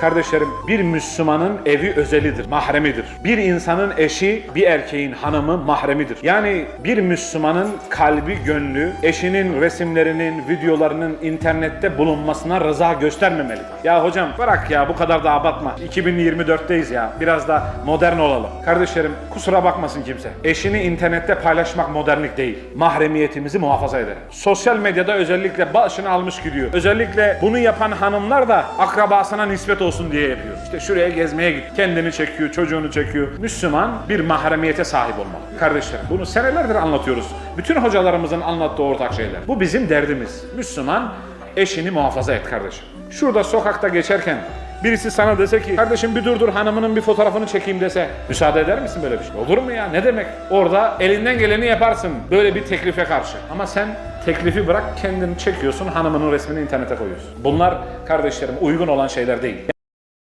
Kardeşlerim bir Müslümanın evi özelidir, mahremidir. Bir insanın eşi bir erkeğin hanımı mahremidir. Yani bir Müslümanın kalbi, gönlü eşinin resimlerinin, videolarının internette bulunmasına rıza göstermemelidir. Ya hocam bırak ya bu kadar da abartma. 2024'teyiz ya. Biraz da modern olalım. Kardeşlerim kusura bakmasın kimse. Eşini internette paylaşmak modernlik değil. Mahremiyetimizi muhafaza eder. Sosyal medyada özellikle başını almış gidiyor. Özellikle bunu yapan hanımlar da akrabasına nispet olsun diye yapıyor. İşte şuraya gezmeye git. Kendini çekiyor, çocuğunu çekiyor. Müslüman bir mahremiyete sahip olmalı. Kardeşlerim bunu senelerdir anlatıyoruz. Bütün hocalarımızın anlattığı ortak şeyler. Bu bizim derdimiz. Müslüman eşini muhafaza et kardeşim. Şurada sokakta geçerken Birisi sana dese ki kardeşim bir dur dur hanımının bir fotoğrafını çekeyim dese müsaade eder misin böyle bir şey? Olur mu ya? Ne demek? Orada elinden geleni yaparsın böyle bir teklife karşı. Ama sen teklifi bırak kendini çekiyorsun hanımının resmini internete koyuyorsun. Bunlar kardeşlerim uygun olan şeyler değil.